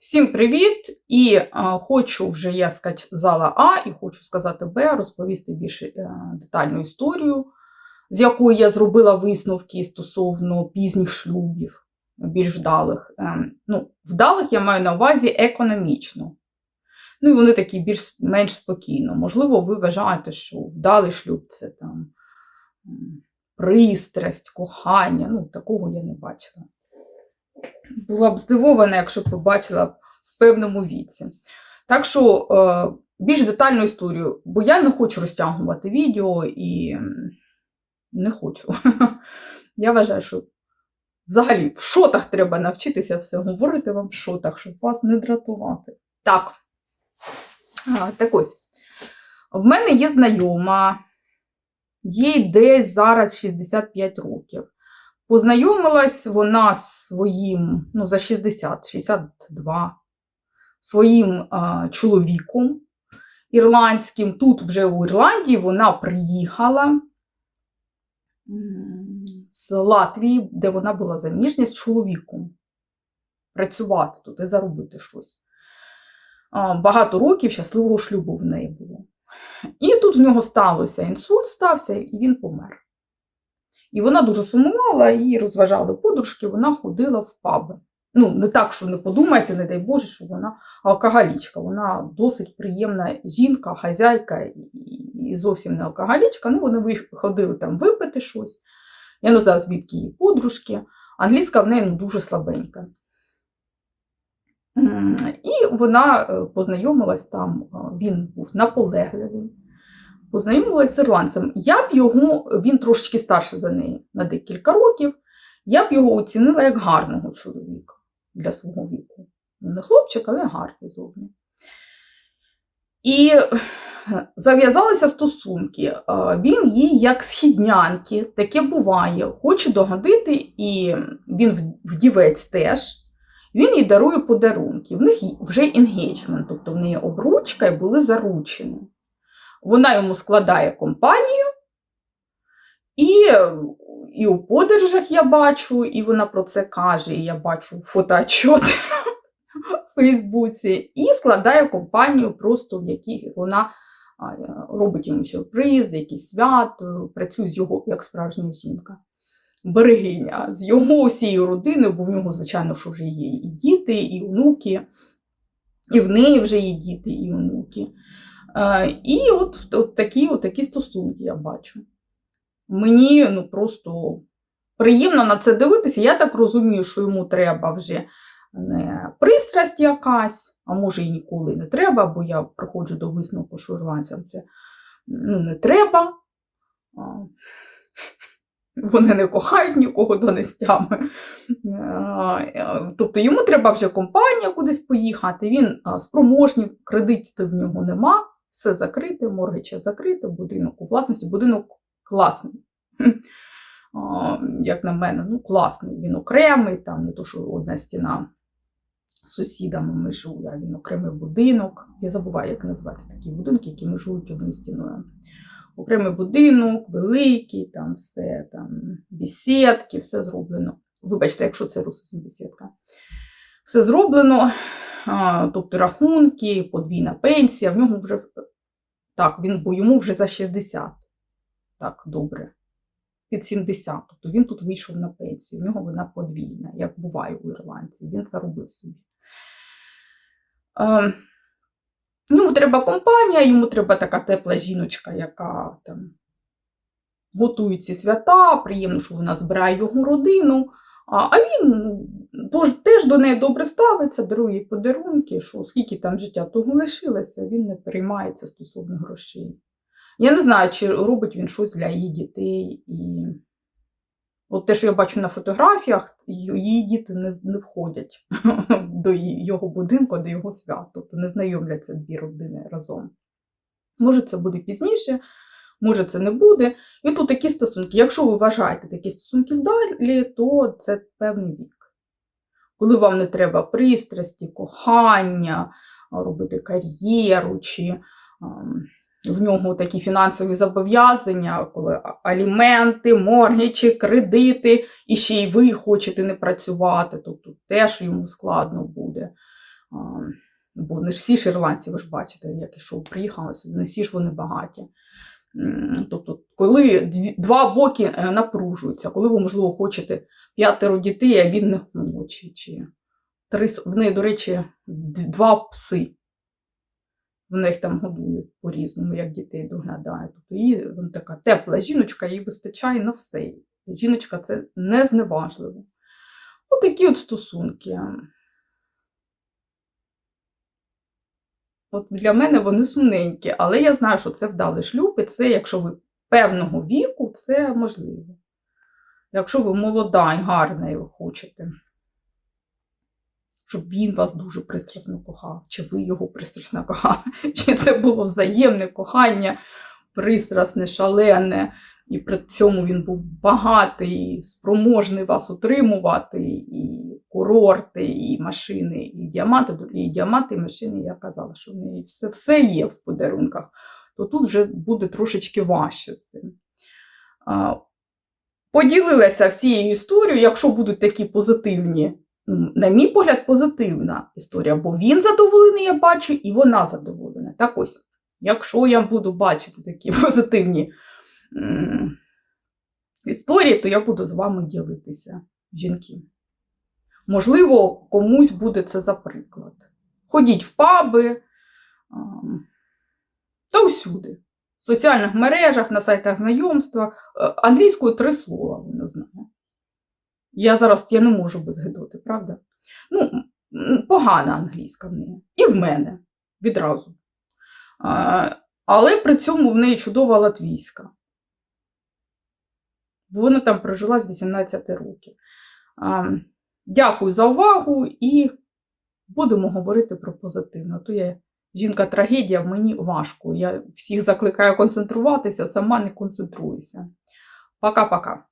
Всім привіт! І е, хочу вже я сказала А, і хочу сказати Б, розповісти більш е, детальну історію, з якої я зробила висновки стосовно пізніх шлюбів, більш вдалих. Е, ну, вдалих я маю на увазі економічно. Ну і вони такі більш менш спокійно. Можливо, ви вважаєте, що вдалий шлюб це там пристрасть, кохання. Ну, такого я не бачила. Була б здивована, якщо б побачила в певному віці. Так що е, більш детальну історію, бо я не хочу розтягувати відео і не хочу. Я вважаю, що взагалі в шотах треба навчитися все говорити вам в шотах, щоб вас не дратувати. Так. Так ось. В мене є знайома, їй десь зараз 65 років. Познайомилась вона з своїм, ну, за 60, 62, своїм а, чоловіком ірландським. Тут вже у Ірландії вона приїхала з Латвії, де вона була заміжня з чоловіком. Працювати тут і заробити щось. Багато років щасливого шлюбу в неї було. І тут в нього сталося інсульт, стався, і він помер. І вона дуже сумувала, її розважали подружки, вона ходила в паби. Ну, не так, що не подумайте, не дай Боже, що вона алкоголічка. Вона досить приємна жінка, хазяйка і, зовсім не алкоголічка. Ну, вони ходили там випити щось. Я не знаю, звідки її подружки. Англійська в неї ну, дуже слабенька. І вона е, познайомилась там, е, він був наполегливий познайомилася з ірландцем. Я б його, він трошечки старший за неї на декілька років, я б його оцінила як гарного чоловіка для свого віку. Ну, Не хлопчик, але гарний зовні. І е, зав'язалися стосунки. Е, Він їй, як східнянки, таке буває, хоче догодити, і він вдівець теж. Він їй дарує подарунки. В них вже інгейджмент, тобто в неї обручка і були заручені. Вона йому складає компанію, і, і у подорожах я бачу, і вона про це каже, і я бачу фотоотчет в Фейсбуці, і складає компанію, просто в якій вона робить йому сюрприз, якийсь свято, працює з його як справжня жінка. Берегиня з його усією родиною, бо в нього, звичайно, що вже є і діти, і онуки, і в неї вже є діти, і онуки. Е, І от, от, такі, от такі стосунки я бачу. Мені ну, просто приємно на це дивитися. Я так розумію, що йому треба вже не пристрасть якась, а може і ніколи не треба, бо я приходжу до висновку, що ірландцям це ну, не треба. Вони не кохають нікого донестями. Е, Тобто йому треба вже компанія кудись поїхати. Він спроможний, кредитів в нього нема, все закрите, моргича закрите, будинок у власності. Будинок класний. Як на мене, ну класний. Він окремий, там не то, що одна стіна з сусідами межує, а він окремий будинок. Я забуваю, як називаються такі будинки, які межують одною стіною. Окремий будинок, великий, там все, там бесідки, все зроблено. Вибачте, якщо це русизм бесідка. Все зроблено, тобто рахунки, подвійна пенсія. В нього вже так, він, бо йому вже за 60. Так, добре. Під 70. Тобто він тут вийшов на пенсію. В нього вона подвійна, як буває у ірландців. Він заробив собі. Е, Йому треба компанія, йому треба така тепла жіночка, яка там готує ці свята, приємно, що вона збирає його родину. А, а він ну, тож, теж до неї добре ставиться, дарує подарунки, що скільки там життя того лишилося, він не переймається стосовно грошей. Я не знаю, чи робить він щось для її дітей. І от те, що я бачу на фотографіях, її діти не, не входять до його будинку, до його свят, тобто не знайомляться дві родини разом. Може, це буде пізніше, може, це не буде. І тут такі стосунки. Якщо ви вважаєте такі стосунки вдалі, то це певний вік. Коли вам не треба пристрасті, кохання, робити кар'єру, чи в нього такі фінансові зобов'язання, коли аліменти, моргічі, кредити, і ще й ви хочете не працювати, тобто теж йому складно буде. Бо не всі ж ірландці, ви ж бачите, як і що приїхали сюди, не всі ж вони багаті. Тобто, коли два боки е, напружуються, коли ви, можливо, хочете п'ятеро дітей, а він не хоче. Чи три, в неї, до речі, два пси. Вона їх там годує по-різному, як дітей доглядає. Тобто її вона така тепла жіночка, їй вистачає на все. Жіночка це не зневажливо. Отакі от стосунки. От для мене вони сумненькі, але я знаю, що це вдалий шлюб, і це, якщо ви певного віку, це можливо. Якщо ви молода і гарна і ви хочете, щоб він вас дуже пристрасно кохав, чи ви його пристрасно кохали, чи це було взаємне кохання, пристрасне, шалене, і при цьому він був багатий, спроможний вас утримувати, і курорти, і машини, і діаманти, і діаманти, і машини, я казала, що в неї все, все є в подарунках, то тут вже буде трошечки важче цим. Поділилася всією історією, якщо будуть такі позитивні, ну, на мій погляд, позитивна історія, бо він задоволений, я бачу, і вона задоволена. Так ось, якщо я буду бачити такі позитивні історії, то я буду з вами ділитися, жінки. Можливо, комусь буде це за приклад. Ходіть в паби та усюди. В соціальних мережах, на сайтах знайомства. Е, Англійською три слова вона знає. Я зараз я не можу без гидоти, правда? Ну, погана англійська в неї. І в мене відразу. Але при цьому в неї чудова латвійська. Вона там прожила з 18 років. Дякую за увагу і будемо говорити про позитивне. То я жінка трагедія, мені важко. Я всіх закликаю концентруватися, сама не концентруюся. Пока-пока.